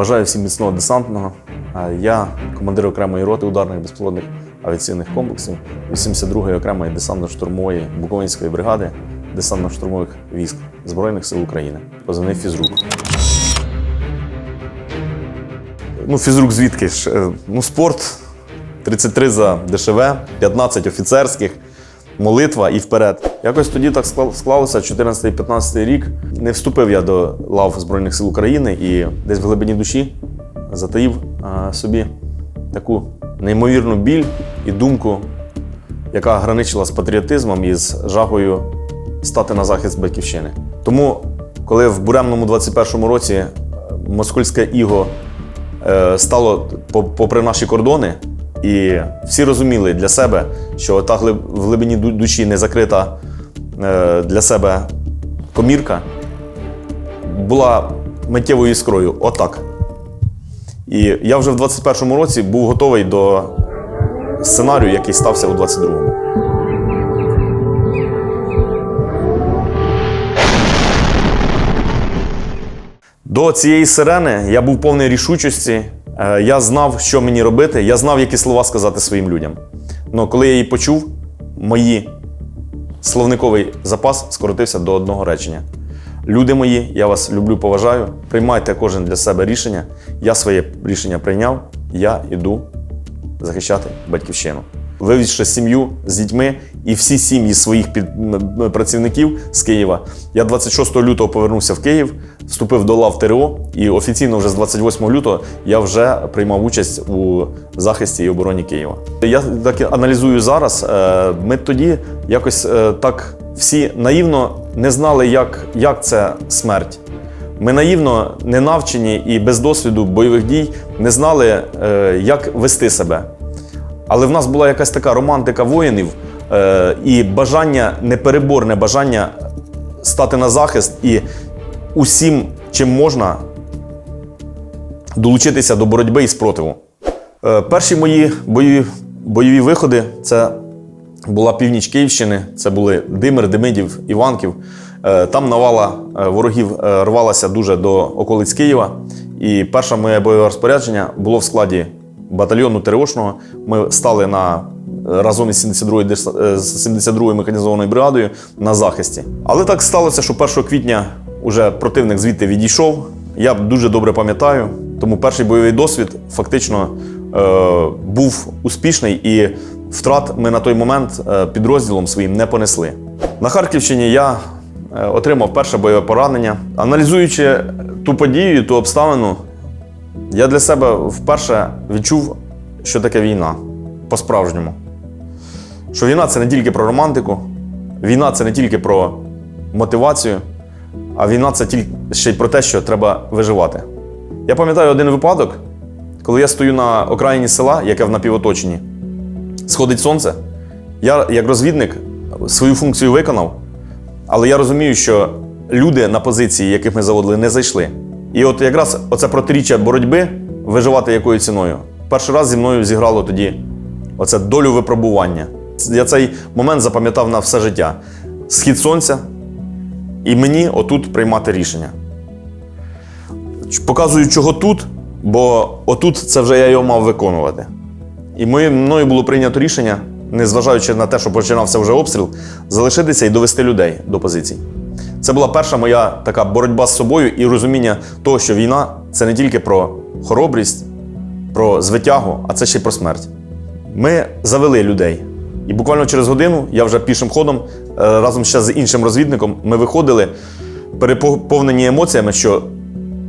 Бажаю всім міцного десантного. Я командир окремої роти ударних безпілотних авіаційних комплексів 82-ї окремої десантно-штурмової Буковинської бригади десантно-штурмових військ Збройних сил України. Позивний фізрук. Ну, фізрук звідки ж? Е, Ну, спорт 33 за ДШВ, 15 офіцерських, молитва і вперед. Якось тоді так склалося, 14-15 рік. Не вступив я до лав Збройних сил України і десь в глибині душі затаїв собі таку неймовірну біль і думку, яка граничила з патріотизмом і з жагою стати на захист батьківщини. Тому, коли в буремному 21-му році е, іго е, стало попри наші кордони, і всі розуміли для себе, що та в глибині душі не закрита е, для себе комірка, була миттєвою іскрою. Отак. І я вже в 21-му році був готовий до сценарію, який стався у 22-му. До цієї сирени я був повний рішучості. Е, Я знав, що мені робити, я знав, які слова сказати своїм людям. Але коли я її почув, мої словниковий запас скоротився до одного речення. Люди мої, я вас люблю, поважаю. Приймайте кожен для себе рішення. Я своє рішення прийняв, я йду захищати батьківщину. Вивізши сім'ю з дітьми і всі сім'ї своїх працівників з Києва, я 26 лютого повернувся в Київ, вступив до лав ТРО, і офіційно вже з 28 лютого я вже приймав участь у захисті і обороні Києва. Я так аналізую зараз. е, Ми тоді якось е, так всі наївно не знали, як, як це смерть. Ми наївно не навчені і без досвіду бойових дій не знали, е, як вести себе. Але в нас була якась така романтика воїнів е, і бажання, непереборне бажання стати на захист і усім, чим можна, долучитися до боротьби і спротиву. Е, перші мої бойові, бойові виходи це була північ Київщини, це були Димир, Демидів, Іванків. Е, Там навала е, ворогів е, рвалася дуже до околиць Києва. І перше моє бойове розпорядження було в складі батальйону ТРОшного. Ми стали на разом із 72-ю дес- е, з 72-ю механізованою бригадою на захисті. Але так сталося, що 1 квітня уже противник звідти відійшов. Я дуже добре пам'ятаю, тому перший бойовий досвід фактично е, був успішний і втрат ми на той момент е, підрозділом своїм не понесли. На Харківщині я е, отримав перше бойове поранення. Аналізуючи ту подію, ту обставину, я для себе вперше відчув, що таке війна по-справжньому. Що війна це не тільки про романтику, війна це не тільки про мотивацію, а війна це тільки ще й про те, що треба виживати. Я пам'ятаю один випадок, коли я стою на окраїні села, яке в напівоточенні, сходить сонце. Я, як розвідник, свою функцію виконав, але я розумію, що люди на позиції, яких ми заводили, не зайшли. І от якраз оце протиріччя боротьби, виживати якою ціною, перший раз зі мною зіграло тоді оце долю випробування. Я цей момент запам'ятав на все життя. Схід сонця, і мені отут приймати рішення. Показую, чого тут, бо отут це вже я його мав виконувати. І мною було прийнято рішення, незважаючи на те, що починався вже обстріл, залишитися і довести людей до позицій. Це була перша моя така боротьба з собою і розуміння того, що війна це не тільки про хоробрість, про звитягу, а це ще й про смерть. Ми завели людей. І буквально через годину я вже пішим ходом е, разом ще з іншим розвідником ми виходили, переповнені емоціями, що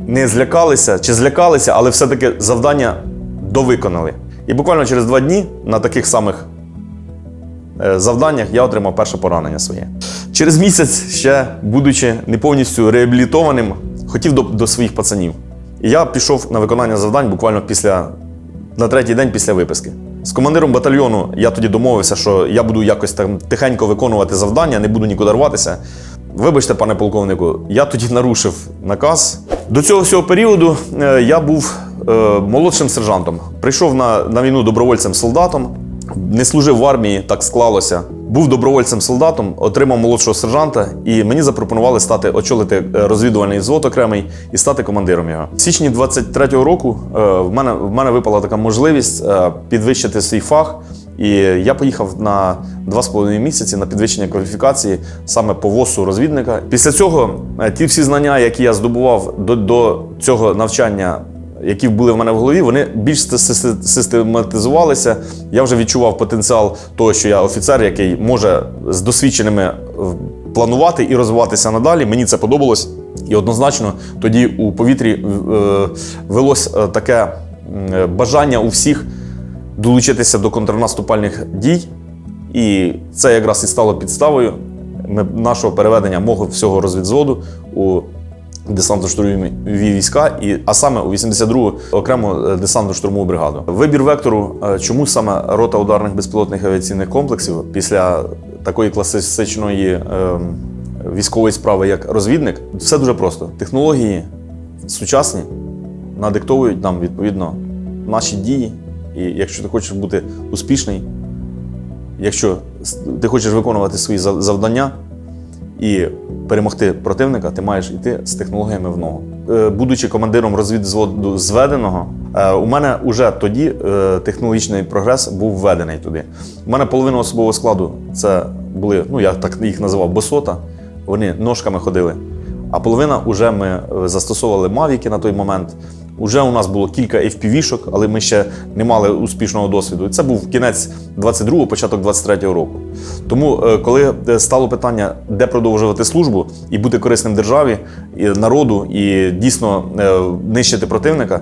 не злякалися чи злякалися, але все-таки завдання довиконали. І буквально через два дні на таких самих е, завданнях я отримав перше поранення своє. Через місяць, ще будучи не повністю реабілітованим, хотів до, до своїх пацанів. І я пішов на виконання завдань буквально після на третій день після виписки. З командиром батальйону я тоді домовився, що я буду якось там тихенько виконувати завдання, не буду нікуди рватися. Вибачте, пане полковнику, я тоді нарушив наказ. До цього всього періоду е, я був е, молодшим сержантом. Прийшов на, на війну добровольцем солдатом, не служив в армії, так склалося. Був добровольцем-солдатом, отримав молодшого сержанта, і мені запропонували стати очолити е, розвідувальний взвод окремий і стати командиром його. В січні 23-го року е, в мене в мене випала така можливість е, підвищити свій фах. І я поїхав на два з половиною місяці на підвищення кваліфікації саме по ВОСу розвідника. Після цього ті всі знання, які я здобував до, до цього навчання, які були в мене в голові, вони більш систематизувалися. Я вже відчував потенціал того, що я офіцер, який може з досвідченими е, планувати і розвиватися надалі. Мені це подобалось. І однозначно тоді у повітрі е, велось е, таке бажання у всіх долучитися до контрнаступальних дій. І це якраз і стало підставою нашого переведення мого всього розвідзводу у десантно-штурмові війська, і, а саме у 82-гу окрему е, десантно-штурмову бригаду. Вибір вектору, е, чому саме рота ударних безпілотних авіаційних комплексів після такої класичної е, військової справи, як розвідник, все дуже просто. Технології сучасні надиктовують нам відповідно наші дії. І якщо ти хочеш бути успішний, якщо ти хочеш виконувати свої зав- завдання і перемогти противника, ти маєш йти з технологіями в ногу. Е, Будучи командиром розвідзводу зведеного, е, у мене вже тоді е, технологічний прогрес був введений туди. У мене половина особового складу це були, ну я так їх називав босота. Вони ножками ходили. А половина вже ми застосовували мавіки на той момент. Уже у нас було кілька FPV-шок, але ми ще не мали успішного досвіду. Це був кінець 22-го, початок 23-го року. Тому, е, коли е, стало питання, де продовжувати службу і бути корисним державі, і народу, і дійсно е, нищити противника,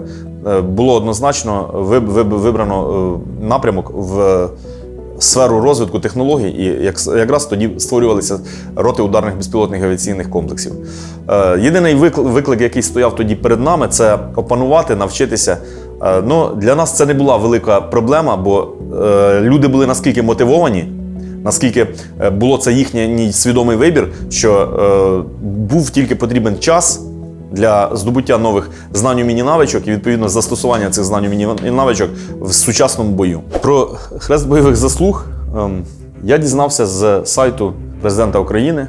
було однозначно виб- виб- вибрано напрямок в сферу розвитку технологій, і якраз тоді створювалися роти ударних безпілотних авіаційних комплексів. Е, єдиний виклик, який стояв тоді перед нами, це опанувати, навчитися. Е, ну, для нас це не була велика проблема, бо е, люди були наскільки мотивовані. Наскільки було це їхній свідомий вибір, що е, був тільки потрібен час для здобуття нових знань умінь і навичок і відповідно застосування цих знань умінь і навичок в сучасному бою. Про хрест бойових заслуг ем, я дізнався з сайту президента України.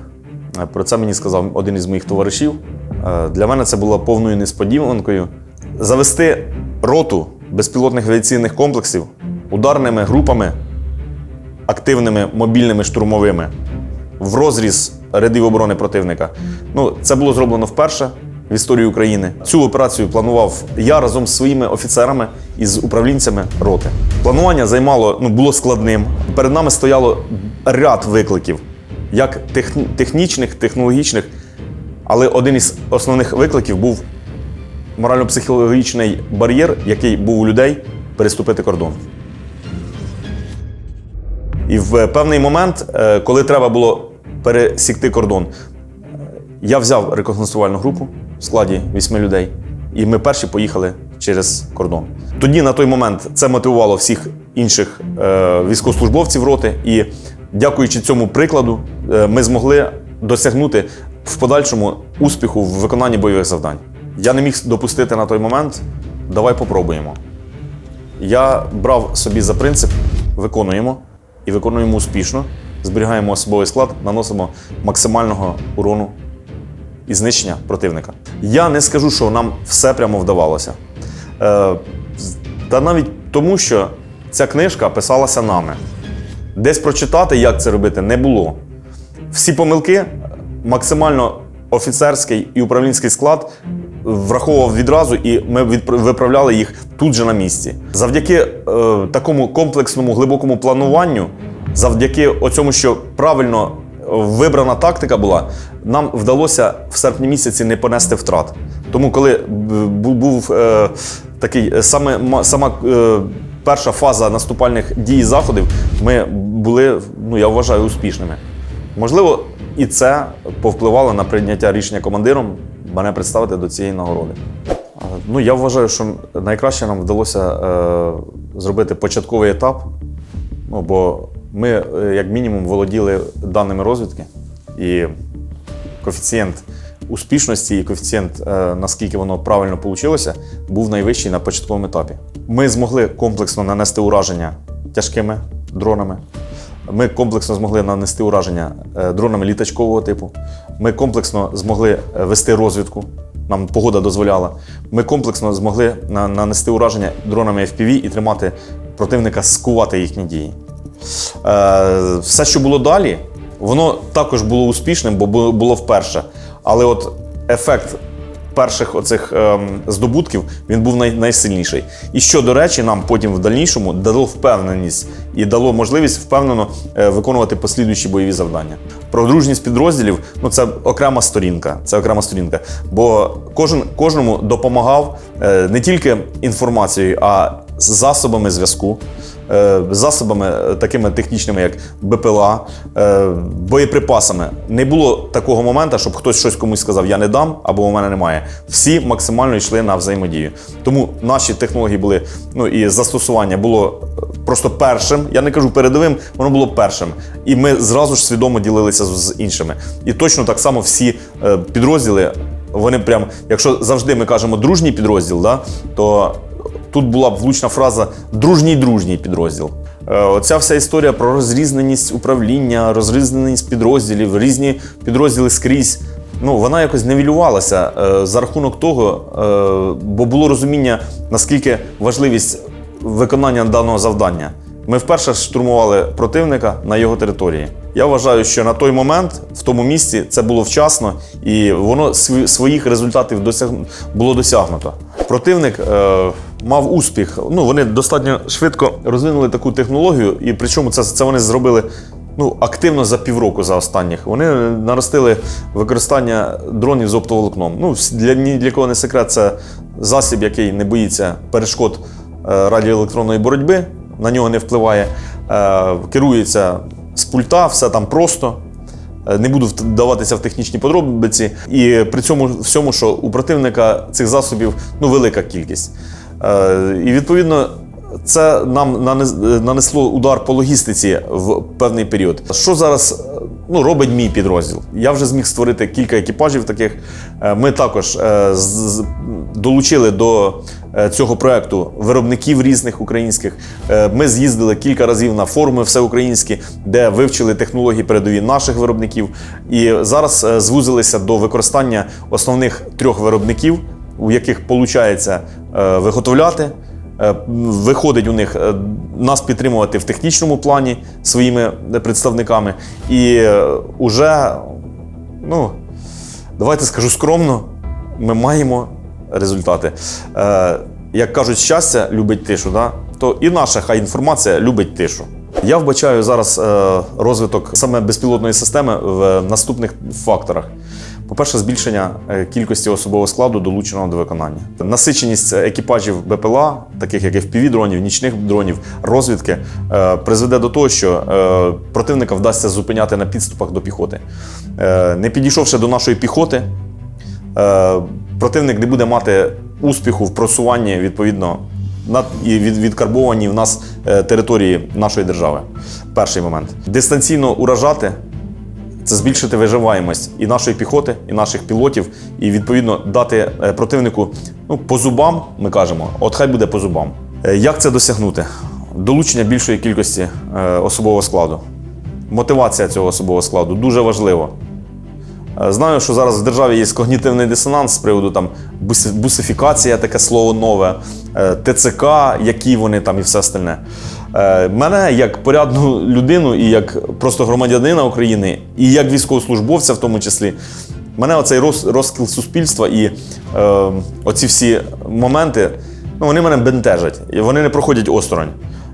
Е, Про це мені сказав один із моїх товаришів. Е, Для мене це було повною несподіванкою. Завести роту безпілотних авіаційних комплексів ударними групами активними мобільними штурмовими в розріз рядів оборони противника. Ну, це було зроблено вперше в історії України. Цю операцію планував я разом з своїми офіцерами і з управлінцями роти. Планування займало ну було складним. Перед нами стояло ряд викликів, як тех- технічних, технологічних. Але один із основних викликів був морально-психологічний бар'єр, який був у людей переступити кордон. І в певний момент, е, коли треба було пересікти кордон, я взяв рекогносцювальну групу в складі вісьми людей, і ми перші поїхали через кордон. Тоді, на той момент, це мотивувало всіх інших е, військовослужбовців роти, і дякуючи цьому прикладу, е, ми змогли досягнути в подальшому успіху в виконанні бойових завдань. Я не міг допустити на той момент. Давай попробуємо. Я брав собі за принцип, виконуємо і виконуємо успішно, зберігаємо особовий склад, наносимо максимального урону і знищення противника. Я не скажу, що нам все прямо вдавалося. Е, та навіть тому, що ця книжка писалася нами. Десь прочитати, як це робити, не було. Всі помилки максимально офіцерський і управлінський склад враховував відразу, і ми виправляли їх тут же на місці. Завдяки е, такому комплексному глибокому плануванню, завдяки оцьому, що правильно е, вибрана тактика була, нам вдалося в серпні місяці не понести втрат. Тому, коли був е, такий е, саме сама. е, Перша фаза наступальних дій і заходів ми були, ну я вважаю, успішними. Можливо, і це повпливало на прийняття рішення командиром мене представити до цієї нагороди. Ну, я вважаю, що найкраще нам вдалося е, зробити початковий етап, ну, бо ми, е, як мінімум, володіли даними розвідки, і коефіцієнт успішності і коефіцієнт, е, наскільки воно правильно вийшло, був найвищий на початковому етапі. Ми змогли комплексно нанести ураження тяжкими дронами. Ми комплексно змогли нанести ураження е, дронами літачкового типу. Ми комплексно змогли вести розвідку. Нам погода дозволяла. Ми комплексно змогли нанести ураження дронами FPV і тримати противника, скувати їхні дії. Е, Все, що було далі, воно також було успішним, бо було вперше. Але от ефект перших оцих ем, здобутків він був най- найсильніший. І що, до речі, нам потім в дальнішому дало впевненість і дало можливість впевнено е, виконувати послідуючі бойові завдання. Про дружність підрозділів ну це окрема сторінка. Це окрема сторінка. Бо кожен кожному допомагав е, не тільки інформацією, а засобами зв'язку. Е, Засобами е, такими технічними, як БПЛА, е, боєприпасами. Не було такого моменту, щоб хтось щось комусь сказав, я не дам або у мене немає. Всі максимально йшли на взаємодію. Тому наші технології були, ну і застосування було просто першим. Я не кажу передовим, воно було першим. І ми зразу ж свідомо ділилися з, іншими. І точно так само всі підрозділи, вони прям, якщо завжди ми кажемо дружній підрозділ, да, то Тут була б влучна фраза дружній дружній підрозділ. Е, Оця вся історія про розрізненість управління, розрізненість підрозділів, різні підрозділи скрізь. Ну, вона якось невілювалася е, за рахунок того, е, бо було розуміння, наскільки важливість виконання даного завдання. Ми вперше штурмували противника на його території. Я вважаю, що на той момент, в тому місці, це було вчасно і воно своїх результатів досяг... було досягнуто. Противник е, мав успіх. Ну, вони достатньо швидко розвинули таку технологію, і причому це, це вони зробили ну, активно за півроку за останніх. Вони наростили використання дронів з оптоволокном. Ну, для ні для кого не секрет, це засіб, який не боїться перешкод е, радіоелектронної боротьби, на нього не впливає, е, керується з пульта, все там просто. Е, Не буду вдаватися в технічні подробиці. І при цьому всьому, що у противника цих засобів ну, велика кількість. Е, І відповідно. Це нам нанесло удар по логістиці в певний період. Що зараз е, ну, робить мій підрозділ? Я вже зміг створити кілька екіпажів таких. Е, Ми також е, долучили до е, цього проекту виробників різних українських. Е, Ми з'їздили кілька разів на форуми всеукраїнські, де вивчили технології передові наших виробників. І зараз е, звузилися до використання основних трьох виробників, у яких виходить виготовляти. Е, Виходить у них е, нас підтримувати в технічному плані своїми е, представниками. І е, уже, ну, давайте скажу скромно, ми маємо результати. Е, Як кажуть, щастя любить тишу, да? то і наша хай інформація любить тишу. Я вбачаю зараз е, розвиток саме безпілотної системи в наступних факторах. По-перше, збільшення е, кількості особового складу, долученого до виконання. Насиченість екіпажів БПЛА, таких як FPV-дронів, нічних дронів, розвідки, е, призведе до того, що е, противника вдасться зупиняти на підступах до піхоти. Е, Не підійшовши до нашої піхоти, е, противник не буде мати успіху в просуванні відповідно і від, відкарбовані в нас е, території нашої держави. Перший момент. Дистанційно уражати це збільшити виживаємость і нашої піхоти, і наших пілотів, і відповідно дати е, противнику ну, по зубам, ми кажемо, от хай буде по зубам. Е, Як це досягнути? Долучення більшої кількості е, особового складу. Мотивація цього особового складу дуже важливо. Е, Знаю, що зараз в державі є когнітивний дисонанс з приводу там бусифікація, таке слово нове, ТЦК, які вони там і все остальне. Е, Мене як порядну людину і як просто громадянина України, і як військовослужбовця в тому числі, мене оцей розкіл суспільства і е, оці всі моменти, ну, вони мене бентежать, і вони не проходять осторонь.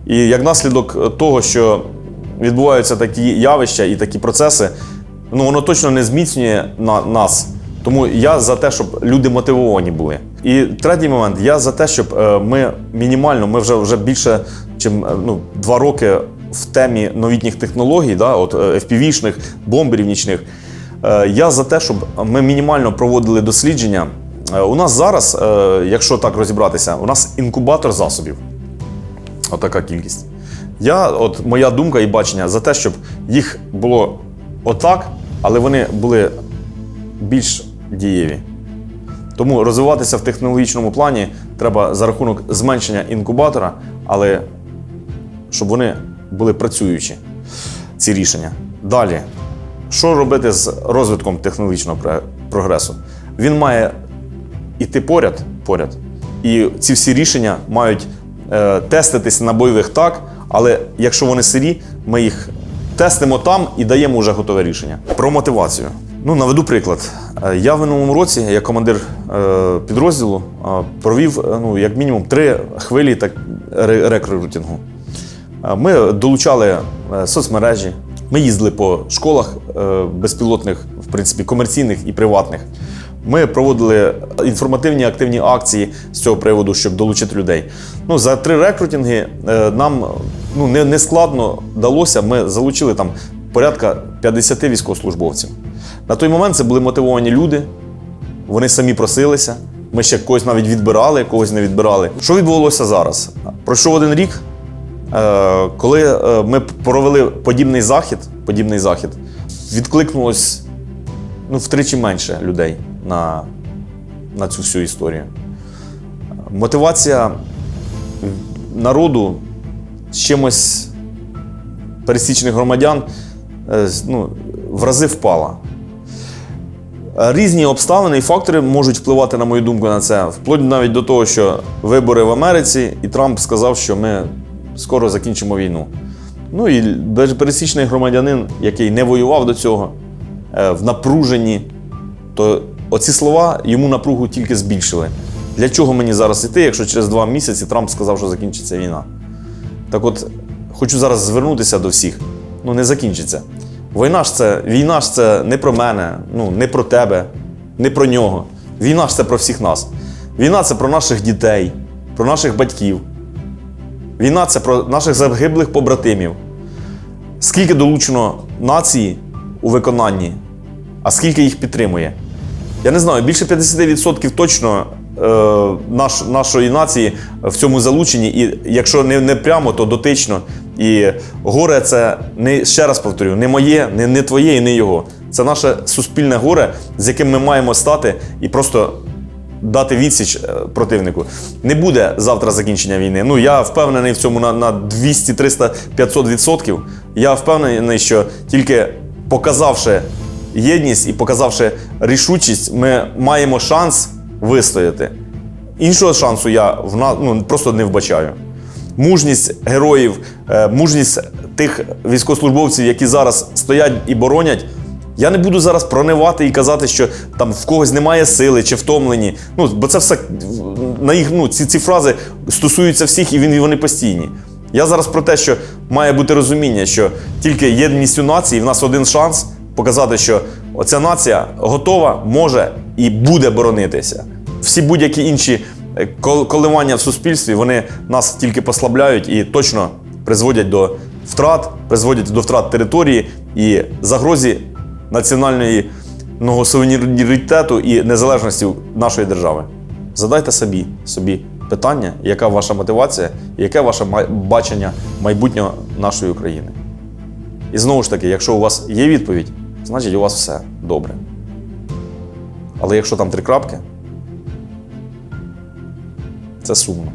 І як наслідок того, що відбуваються такі явища і такі процеси, ну воно точно не зміцнює на нас. Тому я за те, щоб люди мотивовані були. І третій момент, я за те, щоб е, ми мінімально, ми вже вже більше, чим е, ну, два роки в темі новітніх технологій, да, от е, FPV-шних, бомберів нічних. Е, Я за те, щоб ми мінімально проводили дослідження. У нас зараз, якщо так розібратися, у нас інкубатор засобів. Отака кількість. Я, от моя думка і бачення за те, щоб їх було отак, але вони були більш дієві. Тому розвиватися в технологічному плані треба за рахунок зменшення інкубатора, але щоб вони були працюючі. ці рішення. Далі, що робити з розвитком технологічного прогресу? Він має іти поряд, поряд. І ці всі рішення мають е, теститись на бойових так, але якщо вони сирі, ми їх тестимо там і даємо вже готове рішення. Про мотивацію. Ну, наведу приклад. Е, Я в минулому році, як командир е, підрозділу, е, провів ну, як мінімум три хвилі так, рекрутингу. Е, Ми долучали е, соцмережі, ми їздили по школах е, безпілотних, в принципі, комерційних і приватних. Ми проводили інформативні активні акції з цього приводу, щоб долучити людей. Ну, за три рекрутинги нам ну, не, не складно далося. Ми залучили там порядка 50 військовослужбовців. На той момент це були мотивовані люди, вони самі просилися. Ми ще когось навіть відбирали, когось не відбирали. Що відбувалося зараз? Пройшов один рік, коли е, ми провели подібний захід, подібний захід, відкликнулось ну, втричі менше людей на, на цю всю історію. Мотивація народу з чимось пересічних громадян е, ну, в рази впала. Е, Різні обставини і фактори можуть впливати, на мою думку, на це. Вплоть навіть до того, що вибори в Америці, і Трамп сказав, що ми скоро закінчимо війну. Ну і пересічний громадянин, який не воював до цього, е, в напруженні, то оці слова йому напругу тільки збільшили. Для чого мені зараз іти, якщо через два місяці Трамп сказав, що закінчиться війна? Так от, хочу зараз звернутися до всіх. Ну, не закінчиться. Війна ж це, війна ж це не про мене, ну, не про тебе, не про нього. Війна ж це про всіх нас. Війна це про наших дітей, про наших батьків. Війна це про наших загиблих побратимів. Скільки долучено нації у виконанні, а скільки їх підтримує? Я не знаю, більше 50% точно е, наш, нашої нації в цьому залучені, і якщо не, не прямо, то дотично. І горе це не ще раз повторю, не моє, не, не твоє і не його. Це наше суспільне горе, з яким ми маємо стати і просто дати відсіч е, противнику. Не буде завтра закінчення війни. Ну я впевнений в цьому на, на 200, 300, 500 відсотків. Я впевнений, що тільки показавши єдність і показавши рішучість, ми маємо шанс вистояти. Іншого шансу я в ну, просто не вбачаю. Мужність героїв, е, мужність тих військовослужбовців, які зараз стоять і боронять. Я не буду зараз пронивати і казати, що там в когось немає сили чи втомлені. Ну, бо це все на їх, ну, ці, ці фрази стосуються всіх і він- вони постійні. Я зараз про те, що має бути розуміння, що тільки єдністю нації в нас один шанс показати, що оця нація готова, може і буде боронитися. Всі будь-які інші е, коливання в суспільстві вони нас тільки послабляють і точно призводять до втрат, призводять до втрат території і загрозі національного суверенітету і незалежності нашої держави. Задайте собі, собі питання, яка ваша мотивація, яке ваше бачення майбутнього нашої України. І знову ж таки, якщо у вас є відповідь, значить у вас все добре. Але якщо там три крапки, це сумно.